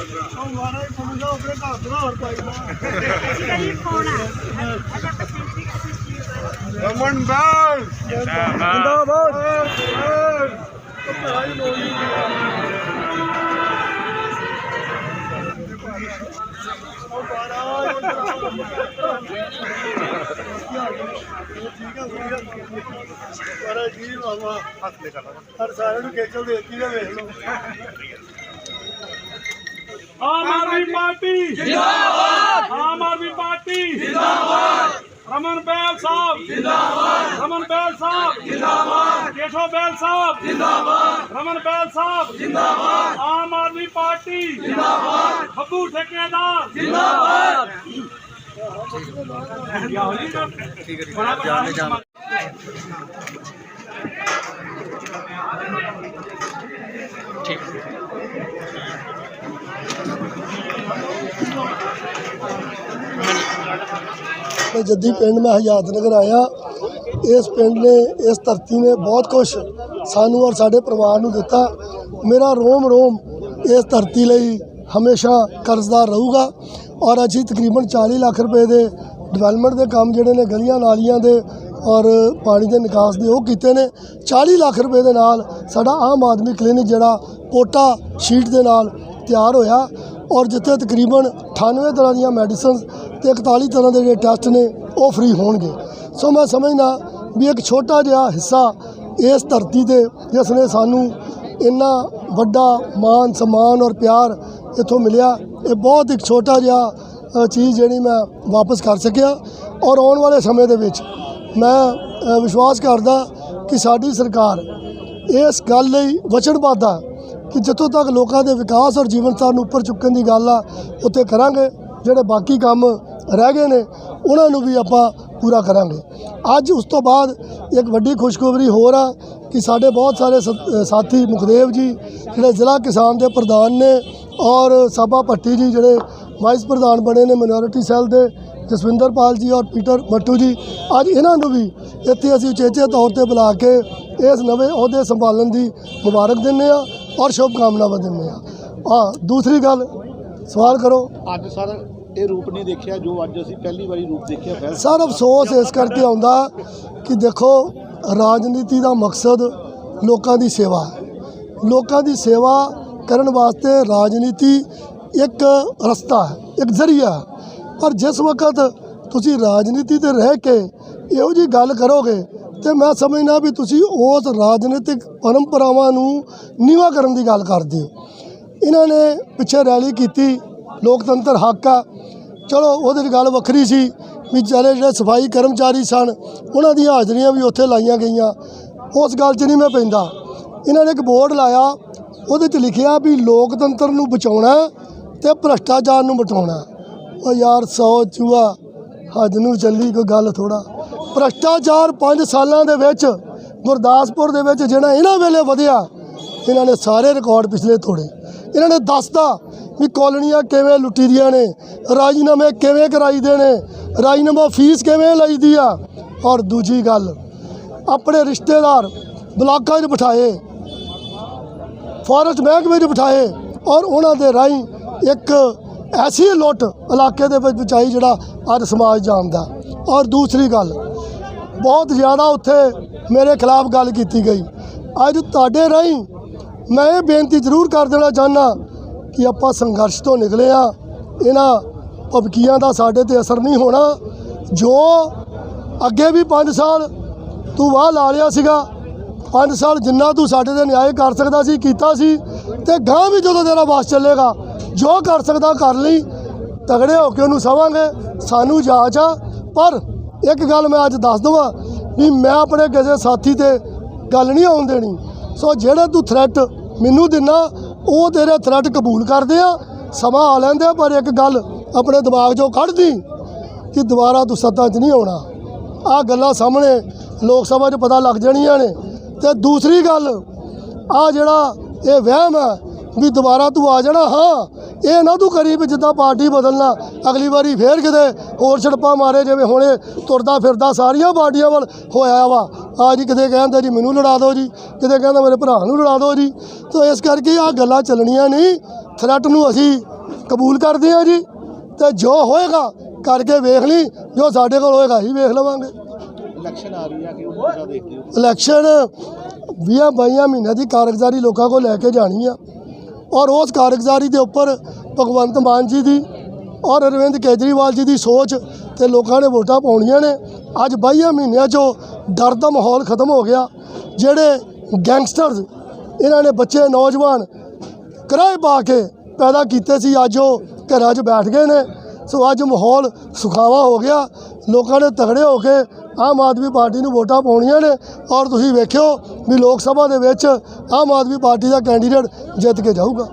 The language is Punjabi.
ਮਾਰਾ ਹੀ ਸਮਝਾ ਘਰ ਦਾ ਹੋਰ ਫੋਨ ਆ ਪਸੰਦੀ ਰਮਨ ਬਾਲ ਜਿੰਦਾਬਾਦ ਉਹ ਬਾਰਾ ਜੀ ਬਾਬਾ ਹੱਥ ਲੈ ਕਰ ਹਰ ਸਾਰਿਆਂ ਨੂੰ ਖੇਚਲ ਦੇਤੀ ਨਾ ਵੇਖ ਲਓ ਆਮ ਆਦਮੀ ਪਾਰਟੀ। ਜਿੰਦਾਬਾਦ। ਆਮ ਆਦਮੀ ਪਾਰਟੀ। ਜਿੰਦਾਬਾਦ। ਰਮਨ ਬੈਲ ਸਾਹਿਬ। ਜਿੰਦਾਬਾਦ। ਰਮਨ ਬੈਲ ਸਾਹਿਬ। ਜਿੰਦਾਬਾਦ। ਕੇਸ਼ਵ ਬੈਲ ਸਾਹਿਬ। ਜਿੰਦਾਬਾਦ। ਰਮਨ ਬੈਲ ਸਾਹਿਬ। ਜਿੰਦਾਬਾਦ। ਆਮ ਆਦਮੀ ਪਾਰਟੀ। ਜਿੰਦਾਬਾਦ। ਬੱਬੂ ਠੇਕੇਦਾਰ। ਜਿੰਦਾਬਾਦ। ਠੀਕ ਹੈ ਬੜਾ ਬੜਾ ਮੈਂ ਜੱਦੀ ਪਿੰਡ ਮੈਂ ਹਯਾਤ ਨਗਰ ਆਇਆ। ਇਸ ਪਿੰਡ ਨੇ, ਇਸ ਧਰਤੀ ਨੇ ਬਹੁਤ ਕੁਝ ਸਾਨੂੰ ਔਰ ਸਾਡੇ ਪਰਿਵਾਰ ਨੂੰ ਦਿੱਤਾ। ਮੇਰਾ ਰੋਮ ਰੋਮ ਇਸ ਧਰਤੀ ਲਈ ਹਮੇਸ਼ਾ ਕਰਜ਼ਦਾਰ ਰਹੂਗਾ ਔਰ ਅਸੀਂ ਤਕਰੀਬਨ 40 ਲੱਖ ਰੁਪਏ ਦੇ ਡਿਵੈਲਪਮੈਂਟ ਦੇ ਕੰਮ ਜਿਹੜੇ ਨੇ, ਗਲੀਆਂ ਨਾਲੀਆਂ ਦੇ ਔਰ ਪਾਣੀ ਦੇ ਨਿਕਾਸ ਦੇ ਉਹ ਕੀਤੇ ਨੇ। 40 ਲੱਖ ਰੁਪਏ ਦੇ ਨਾਲ ਸਾਡਾ ਆਮ ਆਦਮੀ ਕਲੀਨਿਕ ਜਿਹੜਾ ਕੋਟਾ ਸ਼ੀਟ ਦੇ ਨਾਲ ਤਿਆਰ ਹੋਇਆ। ਔਰ ਜਿੱਥੇ ਤਕਰੀਬਨ 98 ਤਰ੍ਹਾਂ ਦੀਆਂ ਮੈਡੀਸਨਸ ਤੇ 41 ਤਰ੍ਹਾਂ ਦੇ ਜਿਹੜੇ ਟੈਸਟ ਨੇ, ਉਹ ਫ੍ਰੀ ਹੋਣਗੇ। ਸੋ ਮੈਂ ਸਮਝਦਾ ਵੀ ਇੱਕ ਛੋਟਾ ਜਿਹਾ ਹਿੱਸਾ ਇਸ ਧਰਤੀ ਤੇ ਜਿਸ ਨੇ ਸਾਨੂੰ ਇੰਨਾ ਵੱਡਾ ਮਾਨ, ਸਨਮਾਨ ਔਰ ਪਿਆਰ ਇੱਥੋਂ ਮਿਲਿਆ, ਇਹ ਬਹੁਤ ਇੱਕ ਛੋਟਾ ਜਿਹਾ ਚੀਜ਼ ਜਿਹੜੀ ਮੈਂ ਵਾਪਸ ਕਰ ਸਕਿਆ। ਔਰ ਆਉਣ ਵਾਲੇ ਸਮੇਂ ਦੇ ਵਿੱਚ ਮੈਂ ਵਿਸ਼ਵਾਸ ਕਰਦਾ ਕਿ ਸਾਡੀ ਸਰਕਾਰ ਇਸ ਗੱਲ ਲਈ ਵਚਨਬੱਧ ਆ ਕਿ ਜਿੱਥੋਂ ਤੱਕ ਲੋਕਾਂ ਦੇ ਵਿਕਾਸ ਔਰ ਜੀਵਨ ਸਥਾਨ ਨੂੰ ਉੱਪਰ ਚੁੱਕਣ ਦੀ ਗੱਲ ਆ, ਉੱਥੇ ਕਰਾਂਗੇ। ਜਿਹੜੇ ਬਾਕੀ ਕੰਮ ਰਹਿ ਗਏ ਨੇ, ਉਹਨਾਂ ਨੂੰ ਵੀ ਆਪਾਂ ਪੂਰਾ ਕਰਾਂਗੇ। ਅੱਜ ਉਸ ਤੋਂ ਬਾਅਦ ਇੱਕ ਵੱਡੀ ਖੁਸ਼ਖਬਰੀ ਹੋਰ ਆ ਕਿ ਸਾਡੇ ਬਹੁਤ ਸਾਰੇ ਸ- ਸਾਥੀ ਮੁਖਦੇਵ ਜੀ, ਜਿਹੜੇ ਜ਼ਿਲ੍ਹਾ ਕਿਸਾਨ ਦੇ ਪ੍ਰਧਾਨ ਨੇ ਔਰ ਸਾਬਾ ਭੱਟੀ ਜੀ, ਜਿਹੜੇ ਵਾਈਸ ਪ੍ਰਧਾਨ ਬਣੇ ਨੇ ਮਿਨੋਰਿਟੀ ਸੈੱਲ ਦੇ, ਜਸਵਿੰਦਰ ਪਾਲ ਜੀ ਔਰ ਪੀਟਰ ਮੱਟੂ ਜੀ। ਅੱਜ ਇਹਨਾਂ ਨੂੰ ਵੀ ਇੱਥੇ ਅਸੀਂ ਉਚੇਚੇ ਤੌਰ ਤੇ ਬੁਲਾ ਕੇ ਇਸ ਨਵੇਂ ਅਹੁਦੇ ਸੰਭਾਲਣ ਦੀ ਮੁਬਾਰਕ ਦਿੰਦੇ ਆ ਔਰ ਸ਼ੁਭ ਕਾਮਨਾਵਾਂ ਦਿੰਦੇ ਆ ਹਾਂ ਦੂਸਰੀ ਗੱਲ ਸਵਾਲ ਕਰੋ। ਅੱਜ ਸਰ ਇਹ ਰੂਪ ਨਹੀਂ ਦੇਖਿਆ ਜੋ ਅੱਜ ਅਸੀਂ ਪਹਿਲੀ ਵਾਰੀ ਰੂਪ ਦੇਖਿਆ ਸਰ ਅਫਸੋਸ ਇਸ ਕਰਕੇ ਆਉਂਦਾ ਕਿ ਦੇਖੋ ਰਾਜਨੀਤੀ ਦਾ ਮਕਸਦ ਲੋਕਾਂ ਦੀ ਸੇਵਾ ਹੈ। ਲੋਕਾਂ ਦੀ ਸੇਵਾ ਕਰਨ ਵਾਸਤੇ ਰਾਜਨੀਤੀ ਇੱਕ ਰਸਤਾ ਹੈ ਇੱਕ ਜ਼ਰੀਆ ਪਰ ਜਿਸ ਵਕਤ ਤੁਸੀਂ ਰਾਜਨੀਤੀ ਤੇ ਰਹਿ ਕੇ ਇਹੋ ਜੀ ਗੱਲ ਕਰੋਗੇ ਤੇ ਮੈਂ ਸਮਝਣਾ ਵੀ ਤੁਸੀਂ ਉਸ ਰਾਜਨੀਤਿਕ ਪਰੰਪਰਾਵਾਂ ਨੂੰ ਨੀਵਾ ਕਰਨ ਦੀ ਗੱਲ ਕਰਦੇ ਹੋ। ਇਹਨਾਂ ਨੇ ਪਿੱਛੇ ਰੈਲੀ ਕੀਤੀ, ਲੋਕਤੰਤਰ ਹੱਕ ਆ। ਚਲੋ, ਉਹਦੇ ਦੀ ਗੱਲ ਵੱਖਰੀ ਸੀ ਵੀ ਚਾਰੇ ਜਿਹੜੇ ਸਫ਼ਾਈ ਕਰਮਚਾਰੀ ਸਨ, ਉਹਨਾਂ ਦੀਆਂ ਹਾਜ਼ਰੀਆਂ ਵੀ ਉੱਥੇ ਲਾਈਆਂ ਗਈਆਂ। ਉਸ ਗੱਲ 'ਚ ਨਹੀਂ ਮੈਂ ਪੈਂਦਾ। ਇਹਨਾਂ ਨੇ ਇੱਕ ਬੋਰਡ ਲਾਇਆ, ਉਹਦੇ 'ਚ ਲਿਖਿਆ ਵੀ ਲੋਕਤੰਤਰ ਨੂੰ ਬਚਾਉਣਾ ਤੇ ਭ੍ਰਸ਼ਟਾਚਾਰ ਨੂੰ ਮਿਟਾਉਣਾ। ਉਹ ਯਾਰ, ਸੌ ਚੂਹਾ ਹੱਜ ਨੂੰ ਚੱਲੀ ਕੋਈ ਗੱਲ ਥੋੜਾ ਭ੍ਰਸ਼ਟਾਚਾਰ 5 ਸਾਲਾਂ ਦੇ ਵਿੱਚ ਗੁਰਦਾਸਪੁਰ ਦੇ ਵਿੱਚ ਜਿਹੜਾ ਇਹਨਾਂ ਵੇਲੇ ਵਧਿਆ, ਇਹਨਾਂ ਨੇ ਸਾਰੇ ਰਿਕਾਰਡ ਪਿਛਲੇ ਤੋੜੇ। ਇਹਨਾਂ ਨੇ ਦੱਸਤਾ ਵੀ ਕਾਲੋਨੀਆਂ ਕਿਵੇਂ ਲੁੱਟੀ ਦੀਆਂ ਨੇ, ਰਾਜੀਨਾਮੇ ਕਿਵੇਂ ਕਰਾਈਦੇ ਨੇ, ਰਾਜੀਨਾਮਾ ਫੀਸ ਕਿਵੇਂ ਲਈਦੀ ਆ। ਔਰ ਦੂਜੀ ਗੱਲ, ਆਪਣੇ ਰਿਸ਼ਤੇਦਾਰ ਬਲਾਕਾਂ 'ਚ ਬਿਠਾਏ, ਫੋਰੈਸਟ ਮਹਿਕਮੇ 'ਚ ਬਿਠਾਏ ਔਰ ਉਹਨਾਂ ਦੇ ਰਾਹੀਂ ਇੱਕ ਐਸੀ ਲੁੱਟ ਇਲਾਕੇ ਦੇ ਵਿੱਚ ਬਚਾਈ ਜਿਹੜਾ ਅੱਜ ਸਮਾਜ ਜਾਣਦਾ। ਔਰ ਦੂਸਰੀ ਗੱਲ ਬਹੁਤ ਜ਼ਿਆਦਾ ਉੱਥੇ ਮੇਰੇ ਖਿਲਾਫ ਗੱਲ ਕੀਤੀ ਗਈ। ਅੱਜ ਤੁਹਾਡੇ ਰਾਹੀਂ ਮੈਂ ਇਹ ਬੇਨਤੀ ਜ਼ਰੂਰ ਕਰ ਦੇਣਾ ਚਾਹੁੰਦਾ ਕਿ ਆਪਾਂ ਸੰਘਰਸ਼ ਤੋਂ ਨਿਕਲੇ ਆ ਇਹਨਾਂ ਭਬਕੀਆਂ ਦਾ ਸਾਡੇ ਤੇ ਅਸਰ ਨਹੀਂ ਹੋਣਾ। ਜੋ ਅੱਗੇ ਵੀ 5 ਸਾਲ ਤੂੰ ਵਾਹ ਲਾ ਲਿਆ ਸੀਗਾ 5 ਸਾਲ ਜਿੰਨਾ ਤੂੰ ਸਾਡੇ ਤੇ ਨਿਆਂ ਕਰ ਸਕਦਾ ਸੀ, ਕੀਤਾ ਸੀ, ਤੇ ਗਾਂ ਵੀ ਜਦੋਂ ਤੇਰਾ ਵਾਸ ਚੱਲੇਗਾ, ਜੋ ਕਰ ਸਕਦਾ ਕਰ ਲਈ। ਤਗੜੇ ਹੋ ਕੇ ਉਹਨੂੰ ਸਵਾਂਗੇ, ਸਾਨੂੰ ਜਾਂਚ ਆ, ਪਰ ਇੱਕ ਗੱਲ ਮੈਂ ਅੱਜ ਦੱਸ ਦਵਾਂ ਵੀ ਮੈਂ ਆਪਣੇ ਕਿਸੇ ਸਾਥੀ ਤੇ ਗੱਲ ਨਹੀਂ ਆਉਣ ਦੇਣੀ। ਸੋ ਜਿਹੜਾ ਤੂੰ ਥ੍ਰੈਟ ਮੈਨੂੰ ਦਿਨਾ ਉਹ ਤੇਰੇ ਥ੍ਰੈਟ ਕਬੂਲ ਕਰਦੇ ਆ ਸਮਾਂ ਆ ਲੈਂਦੇ ਆ, ਪਰ ਇੱਕ ਗੱਲ ਆਪਣੇ ਦਿਮਾਗ 'ਚੋਂ ਕੱਢ ਦੀ ਕਿ ਦੁਬਾਰਾ ਤੂੰ ਸੱਤਾ 'ਚ ਨਹੀਂ ਆਉਣਾ। ਆ ਗੱਲਾਂ ਸਾਹਮਣੇ ਲੋਕ ਸਭਾ 'ਚ ਪਤਾ ਲੱਗ ਜਾਣੀਆਂ ਨੇ। ਤੇ ਦੂਸਰੀ ਗੱਲ ਆ ਜਿਹੜਾ ਇਹ ਵਹਿਮ ਹੈ ਵੀ ਦੁਬਾਰਾ ਤੂੰ ਆ ਜਾਣਾ ਹਾਂ ਇਹ ਨਾ ਤੂੰ ਕਰੀ ਵੀ ਜਿੱਦਾਂ ਪਾਰਟੀ ਬਦਲਣਾ ਅਗਲੀ ਵਾਰੀ ਫੇਰ ਕਿਤੇ ਹੋਰ ਛੜਪਾ ਮਾਰੇ ਜਿਵੇਂ ਹੁਣੇ ਤੁਰਦਾ ਫਿਰਦਾ ਸਾਰੀਆਂ ਪਾਰਟੀਆਂ ਵੱਲ ਹੋਇਆ ਵਾ। ਆ ਜੀ ਕਿਤੇ ਕਹਿੰਦਾ ਜੀ ਮੈਨੂੰ ਲੜਾ ਦਿਓ ਜੀ ਕਿਤੇ ਕਹਿੰਦਾ ਮੇਰੇ ਭਰਾ ਨੂੰ ਲੜਾ ਦਿਓ ਜੀ। ਤਾਂ ਇਸ ਕਰਕੇ ਆ ਗੱਲਾਂ ਚੱਲਣੀਆਂ ਨਹੀਂ ਥ੍ਰੈਟ ਨੂੰ ਅਸੀਂ ਕਬੂਲ ਕਰਦੇ ਹਾਂ ਜੀ। ਤੇ ਜੋ ਹੋਏਗਾ ਕਰਕੇ ਵੇਖ ਲਈ ਜੋ ਸਾਡੇ ਕੋਲ ਹੋਏਗਾ ਹੀ ਵੇਖ ਲਵਾਂਗੇ। ਇਲੈਕਸ਼ਨ ਆ ਰਹੀ ਹੈ ਕਿ ਕਿੱਦਾਂ ਦੇਖਦੇ ਹੋ। ਇਲੈਕਸ਼ਨ ਵੀਹਾਂ ਬਾਈਆਂ ਮਹੀਨਿਆਂ ਦੀ ਕਾਰਗੁਜ਼ਾਰੀ ਲੋਕਾਂ ਕੋਲ ਲੈ ਕੇ ਜਾਣੀ ਆ। ਔਰ ਉਸ ਕਾਰਗੁਜ਼ਾਰੀ ਦੇ ਉੱਪਰ ਭਗਵੰਤ ਮਾਨ ਜੀ ਦੀ ਔਰ ਅਰਵਿੰਦ ਕੇਜਰੀਵਾਲ ਜੀ ਦੀ ਸੋਚ ਤੇ ਲੋਕਾਂ ਨੇ ਵੋਟਾਂ ਪਾਉਣੀਆਂ ਨੇ। ਅੱਜ ਬਾਈਆਂ ਮਹੀਨਿਆਂ 'ਚੋਂ ਡਰ ਦਾ ਮਾਹੌਲ ਖਤਮ ਹੋ ਗਿਆ। ਜਿਹੜੇ ਗੈਂਗਸਟਰਸ, ਇਹਨਾਂ ਨੇ ਬੱਚੇ, ਨੌਜਵਾਨ ਕਿਰਾਏ ਪਾ ਕੇ ਪੈਦਾ ਕੀਤੇ ਸੀ, ਅੱਜ ਉਹ ਘਰਾਂ 'ਚ ਬੈਠ ਗਏ ਨੇ। ਸੋ ਅੱਜ ਮਾਹੌਲ ਸੁਖਾਵਾ ਹੋ ਗਿਆ। ਲੋਕਾਂ ਨੇ ਤਗੜੇ ਹੋ ਕੇ ਆਮ ਆਦਮੀ ਪਾਰਟੀ ਨੂੰ ਵੋਟਾਂ ਪਾਉਣੀਆਂ ਨੇ ਔਰ ਤੁਸੀਂ ਵੇਖਿਓ ਵੀ ਲੋਕ ਸਭਾ ਦੇ ਵਿੱਚ ਆਮ ਆਦਮੀ ਪਾਰਟੀ ਦਾ ਕੈਂਡੀਡੇਟ ਜਿੱਤ ਕੇ ਜਾਊਗਾ।